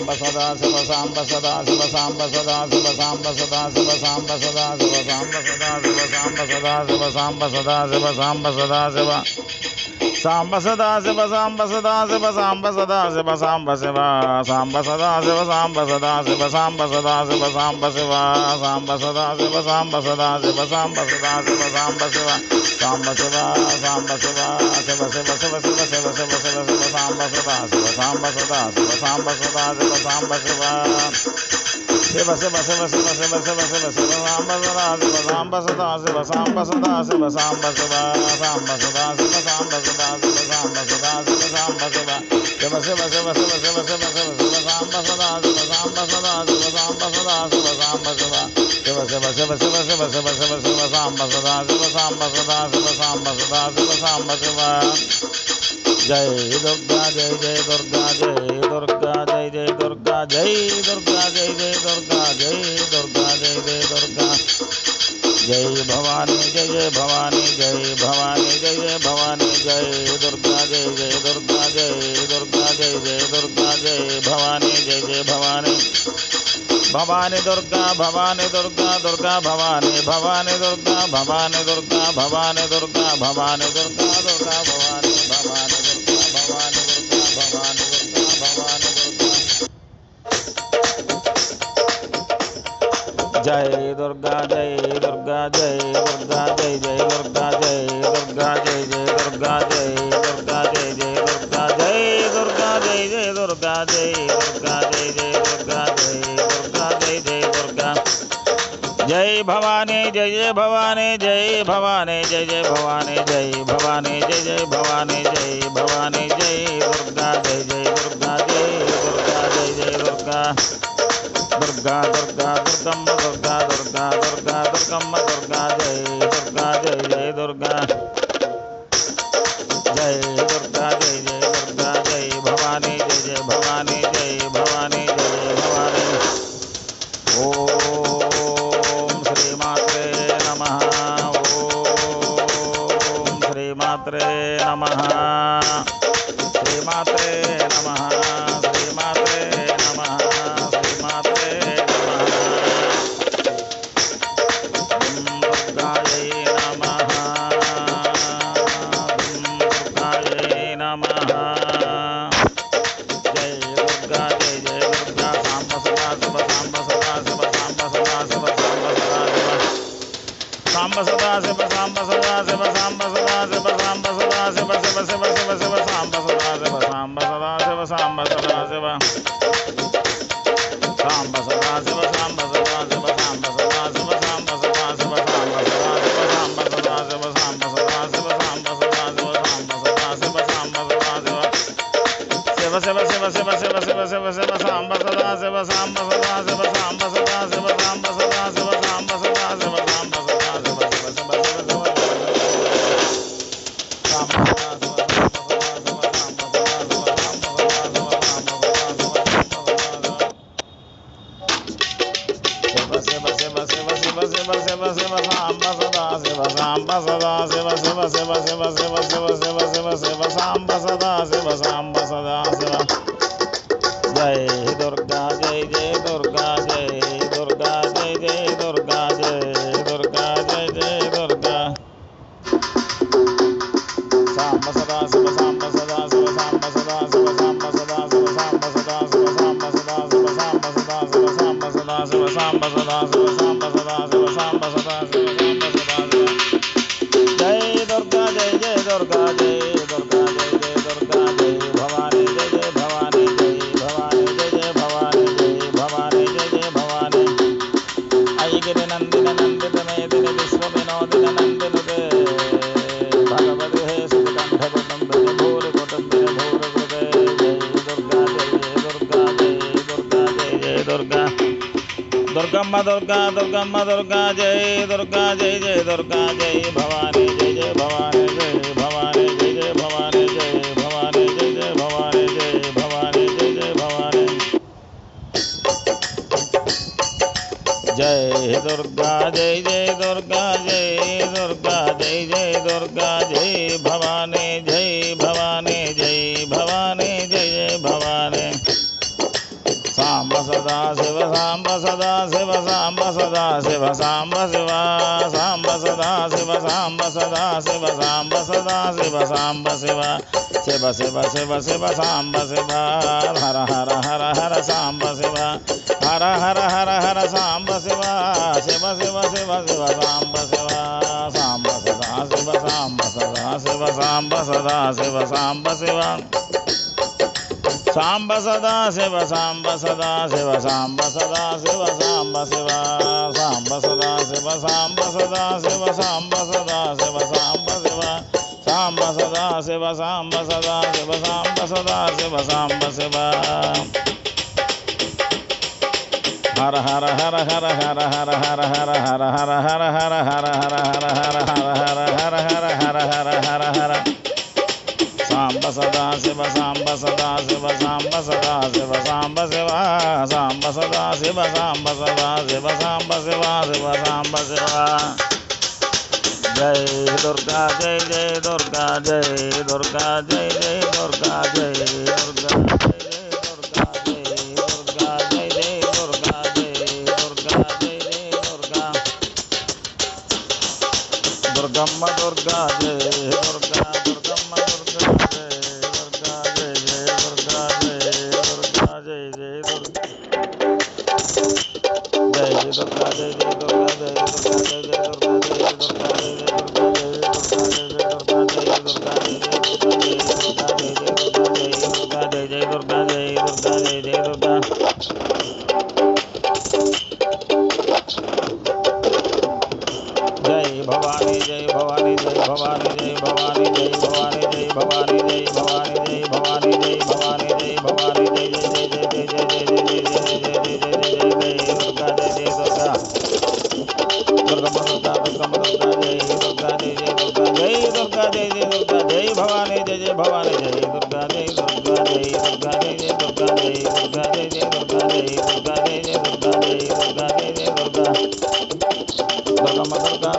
सांब सदा शिव सांब सदा शिव सांब सदा शिव सांब सदा शिव सांब सदा शिव सांब सदा शिव सांब सदा शिव सांब सदा शिव सांब सदा शिव सांब सदा शिव सांब सदा शिव सांब सदा शिव सांब शिव सांब सदा शिव सांब सदा शिव सांब सदा शिव सांब शिव सांब सदा शिव सांब सदा शिव सांब सदा शिव सांब शिव सांब शिव सांब शिव शिव शिव शिव शिव शिव शिव शिव शिव सांब सदा शिव सांब सदा शिव सांब सदा शिव सांब शिव சிவ சிவ சிவ சிவ சிவ சிவ சிவ சிவ சாம்ப சதா சிவ சாம்ப சதா சிவ சாம்ப சதா சிவ சாம்ப சதா சாம்ப சதா சிவ சாம்ப சதா சிவ சாம்ப சதா சிவ சாம்ப சிவ சிவ சிவ சிவ சிவ சிவ சிவ சிவ சிவ சாம்ப சதா சிவ சாம்ப சதா சிவ சாம்ப சதா சிவ சாம்ப சிவ சிவ சிவ சிவ சிவ சிவ சிவ சிவ சிவ சாம்ப சதா சிவ சாம்ப சதா சிவ சாம்ப சதா சிவ சாம்ப சிவ जय दुर्गा जय जय दुर्गा जय दुर्गा जय जय दुर्गा जय दुर्गा जय जय दुर्गा जय दुर्गा जय जय दुर्गा जय भवानी जय जय भवानी जय भवानी जय जय भवानी जय दुर्गा जय जय दुर्गा जय दुर्गा जय जय दुर्गा जय भवानी जय जय भवानी भवानी दुर्गा भवानी दुर्गा दुर्गा भवानी भवानी दुर्गा भवानी दुर्गा भवानी दुर्गा भवानी दुर्गा दुर्गा भवानी भवानी जय दुर्गा जय दुर्गा जय दुर्गा जय जय दुर्गा जय दुर्गा जय जय दुर्गा जय दुर्गा जय जय दुर्गा जय दुर्गा जय जय दुर्गा जय दुर्गा जय जय दुर्गा जय दुर्गा जय जय दुर्गा जय भवानी जय जय भवानी जय भवानी जय जय भवानी जय भवानी जय जय भवानी जय भवानी जय दुर्गा जय जय दुर्गा जय दुर्गा जय जय दुर्गा दुर्गा दुर्गा दुर्गम दुर्गा दुर्गा दुर्गा दुर्गम दुर्गा जय दुर्गा जय जय दुर्गा। సాంబ సదా శివ సాంబ సదా శివ సాంబ నందిన నందిన నందిన నందిన విశ్వవినోదిన నందిన దుర్గమ్మ దుర్గా దుర్గమ్మ దుర్గా జై దుర్గా జై జై దుర్గా జై భవానీ జై జై భవానీ జై భవానీ జై జై భవానీ జై భవానీ జై జై భవానీ జై భవానీ జై జై భవానీ జై దుర్గా జై జై దుర్గా జై దుర్గా జై జై దుర్గా జై భవానీ జై సదా శివ సాంబ సదా శివ సాంబ సదా శివ సాంబ శివ సాంబ సదా శివ సాంబ సదా శివ సాంబ సదా శివ సాంబ శివ శివ శివ శివ శివ సాంబ శివ హర హర హర హర సాంబ శివ హర హర హర హర సాంబ శివ శివ శివ శివ శివ సాంబ శివ సాంబ సదా శివ సాంబ సదా శివ సాంబ సదా శివ సాంబ శివ सांब सदा शिव सांब सदा शिव सांब सदा शिव सांब शिव सांब सदा शिव सांब सदा शिव साम्ब सदा शिव साम्ब शिव साम्ब सदा शिव साम्ब सदा शिव साम्ब सदा शिव साम्ब शिव हर हर हर हर हर हर हर हर हर हर हर सांब सदा शिव सांब सदा शिव सांब शिवा शिव सांब शिवा जय, दुर्गा, जय जय, दुर्गा। जय दुर्गा, जय जय, दुर्गा जय दुर्गा दुर्गम दुर्गा जय, दुर्गा। भवानी जय भवानी जय भवानी जय भवानी जय भवानी जय भवानी जय भवानी जय भवानी जय भवानी जय Bhavani Bam, bam, bam, bam.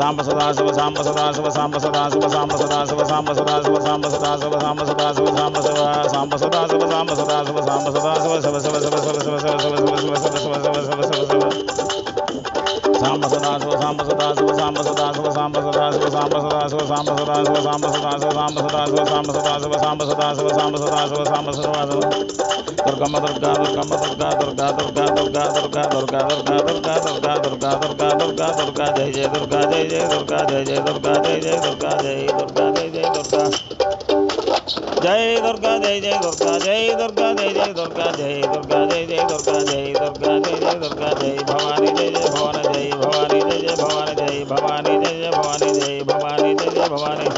Samba सदा शिव सांब सदा शिव सांब सदा शिव सांब सदा शिव सांब सदा शिव सांब सदा शिव सांब सदा शिव सांब सदा सांब सदा शिव सांब सदा शिव सांब सदा शिव शिव शिव शिव शिव शिव शिव शिव शिव शिव शिव शिव शिव शिव शिव सांब सदा शिव सांब सदा शिव सांब सदा शिव सांब सदा शिव सांब सदा शिव सांब सदा शिव सांब सदा शिव सांब सदा शिव सांब सदा शिव सांब सदा शिव सांब सदा शिव सांब सदा शिव दुर्गम दुर्गा दुर्गम दुर्गा दुर्गा दुर्गा दुर्गा दुर्गा दुर्गा दुर्गा दुर्गा दुर्गा दुर्गा दुर्गा दुर्गा दुर्गा जय जय दुर्गा जय जय दुर्गा जय जय दुर्गा जय जय दुर्गा जय दुर्गा जय जय दुर्गा जय, दुर्गा जय जय, दुर्गा जय दुर्गा जय जय, दुर्गा जय दुर्गा जय जय, दुर्गा जय दुर्गा जय जय, दुर्गा जय, भवानी जय जय, भवानी जय भवानी जय जय, भवानी जय भवानी जय जय, भवानी जय भवानी जय जय, भवानी।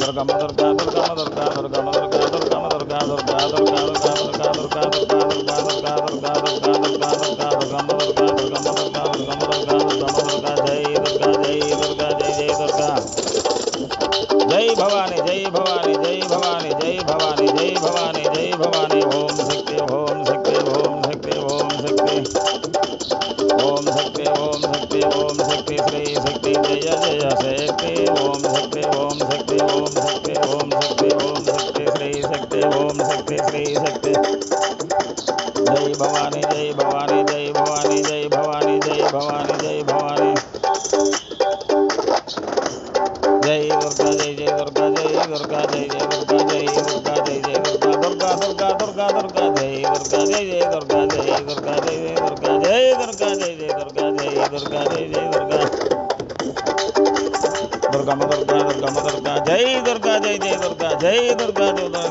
दुर्गा दुर्गा दुर्गा दुर्गम दुर्गा दुर्गा दुर्गा दुर्गा दुर्गा दुर्गा दुर्गा दुर्गा दुर्गा दुर्गा दुर्गा दुर्गा दुर्गा। जय दुर्गा जय जय दुर्गा जय दुर्गा जय जय दुर्गा जय दुर्गा जय जय दुर्गा दुर्गा दुर्गा दुर्गा दुर्गा जय दुर्गा जय जय दुर्गा जय दुर्गा जय जय दुर्गा जय दुर्गा जय जय दुर्गा जय दुर्गा जय जय दुर्गा दुर्गा दुर्गा दुर्गा दुर्गा जय दुर्गा जय जय दुर्गा जय दुर्गा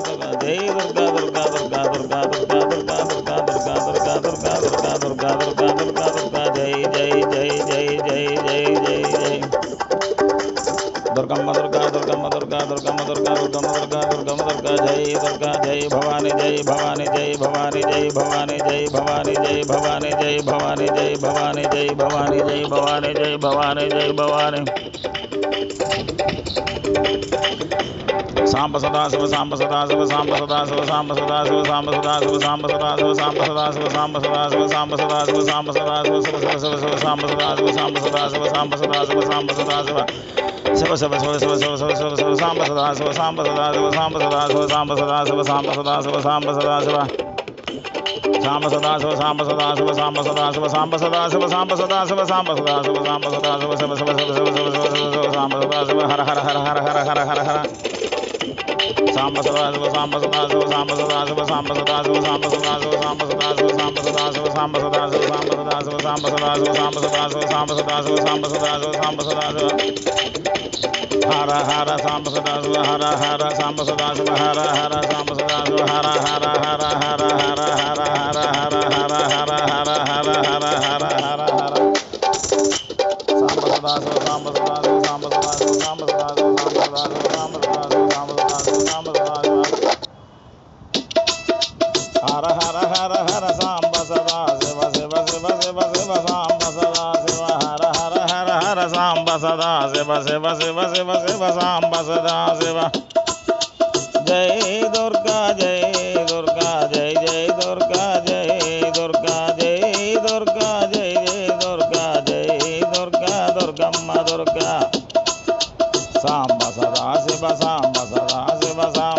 दुर्गा जय जय जय जय जय दुर्गा दुर्गम दुर्गा दुर्गा दुर्गम दुर्गा दुर्गा दुर्गम दुर्गा जय दुर्गा जय भवानी जय भवानी जय भवानी जय भवानी जय भवानी जय भवानी जय भवानी जय भवानी जय भवानी जय भवानी जय भवानी जय भवानी सांब सदा शिव सांब सदा शिव सांब सदा शिव सांब सदा शिव सांब सदा शिव सांब सदा शिव सांब सदा शिव सांब सदा शिव सांब सदा शिव सांब सदा शिव शिव शिव शिव शिव सांब सदा शिव सांब सदा शिव सांब सदा शिव सांब सदा शिव शिव शिव शिव शिव शिव शिव शिव शिव सांब सदा शिव सांब सदा शिव सांब सदा शिव सांब सदा शिव सांब सदा शिव सांब सदा शिव सांब सदा शिव सांब सदा शिव सांब सदा शिव सांब सदा शिव सांब सदा शिव सांब सदा शिव सांब सदा शिव शिव शिव शिव शिव शिव शिव शिव सांब सदा शिव हर हर हर हर हर हर हर हर सांब सदा शिव सांब सदा शिव सांब सदा शिव सांब सदा शिव सांब सदा शिव सांब सदा शिव सांब सदा शिव सांब सदा शिव सांब सदा शिव सांब सदा शिव सांब सदा शिव सांब सदा शिव सांब सदा शिव सांब सदा शिव हर हर सांब सदा शिव हर हर सांब सदा शिव हर हर सांब सदा शिव हर हर हर हर हर हर हर हर हर हर हर हर हर हर हर हर శివ శివ జై దుర్గా జై దుర్గా జై జై దుర్గా జై దుర్గా జై దుర్గా జై జై దుర్గా జై దుర్గా దుర్గమ్మ దుర్గా. సాంబ సదా శివ సాంబ సదా శివ సా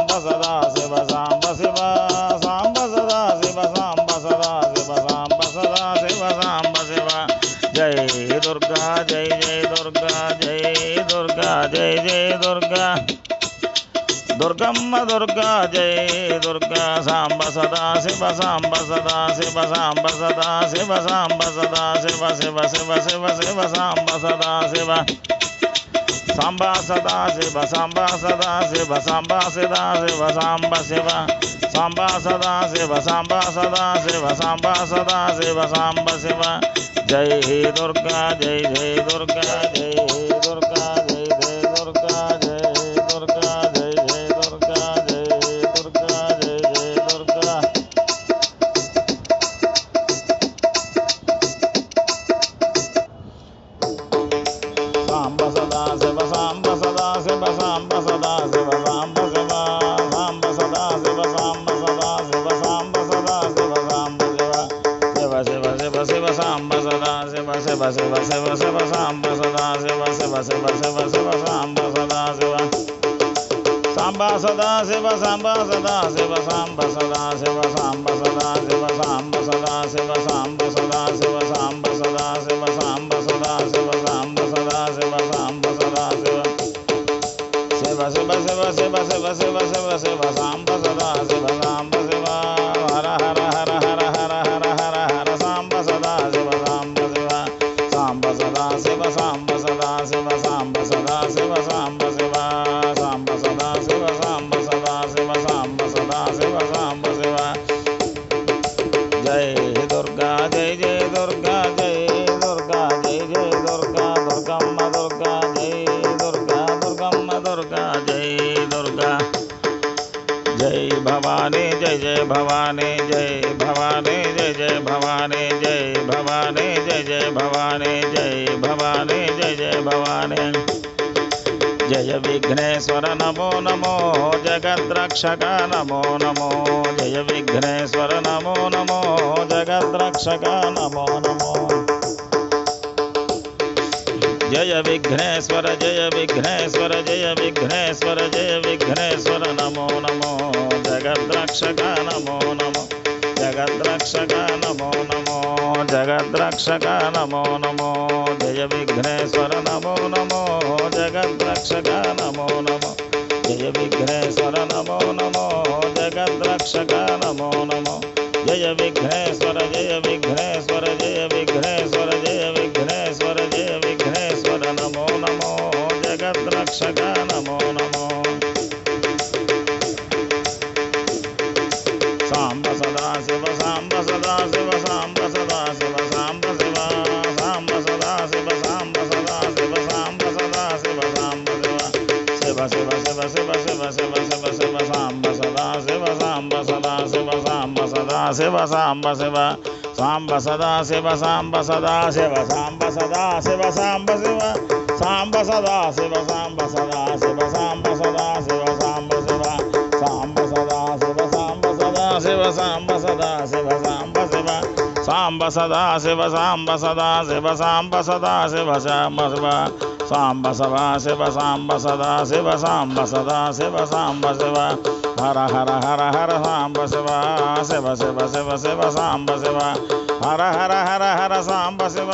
दुर्गा जय जय दुर्गा दुर्गम्म दुर्गा जय दुर्गा सांब सदा शिव सांब सदा शिव सांब सदा शिव सांब सदा शिव शिव शिव शिव शिव सांब सदा शिव सांबा सदा शिव सांबा सदा शिव सांबा सदा शिव सांब शिव सांबा सदा शिव सांबा सदा शिव सांबा सदा शिव सांब शिव जय हे दुर्गा जय जय दुर्गा जय दुर्गा ಶಿವ ಶಿವ ಸಾಂಬ ಸದಾ ಶಿವ ಸಾಂಬ ಸದಾ ಶಿವ ಸಾಂಬ ಸದಾ ಶಿವ ಸಾಂಬ ಸದಾ ಶಿವ ಸಾಂಬ ಸದಾ ಶಿವ ಸಾಂಬ ಸದಾ ಶಿವ ಸಾಂಬ ಸದಾ ಶಿವ सदा शिव सांब सांब सदा शिव सांब शिव जय दुर्गा जय जय दुर्गा जय दुर्गा जय जय दुर्गा दुर्गा जय दुर्गा दुर्गा जय दुर्गा जय भवानी जय जय भवानी जय भवानी जय जय भवानी जय भवानी जय जय भवानी जय भवानी भवानी। जय विघ्नेश्वर नमो नमो, जगद्रक्षक नमो नमो। जय विघ्नेश्वर नमो नमो, जगद्रक्षक नमो नमो। जय विघ्नेश्वर जय विघ्नेश्वर जय विघ्नेश्वर जय विघ्नेश्वर नमो नमो। जगद्रक्षक नमो नमो, जगद्रक्षक नमो नमो। జగద్రక్షక నమో నమో జయ విఘ్నేశ్వర నమో నమో జగద్రక్షక నమో నమో జయ విఘ్నేశ్వర నమో నమో జగద్రక్షక నమో నమో జయ విఘ్నేశ్వర జయ విఘ్ शिव शिव शिव शिव शिव शिव शिव साम्ब सदा शिव साम्ब सदा शिव साम्ब सदा शिव साम्ब शिव साम्ब सदा शिव साम्ब सदा शिव साम्ब सदा शिव साम्ब शिव साम्ब सदा शिव साम्ब सदा शिव साम्ब सदा शिव साम्ब शिव साम्ब सदा शिव साम्ब सदा शिव साम्ब सदा शिव साम्ब शिव साम्ब सदा शिव साम्ब सदा शिव साम्ब सदा शिव साम्ब शिव సాంబ సదా శివ సాంబ సదా శివ సాంబ సదా శివ సాంబ శివ. హర హర హర హర సాంబ శివ శివ శివ శివ శివ సాంబ శివ. హర హర హర హర సాంబ శివ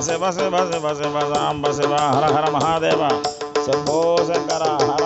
శివ శివ శివ శివ సాంబ శివ. హర హర మహాదేవ. శంభో శంకర హర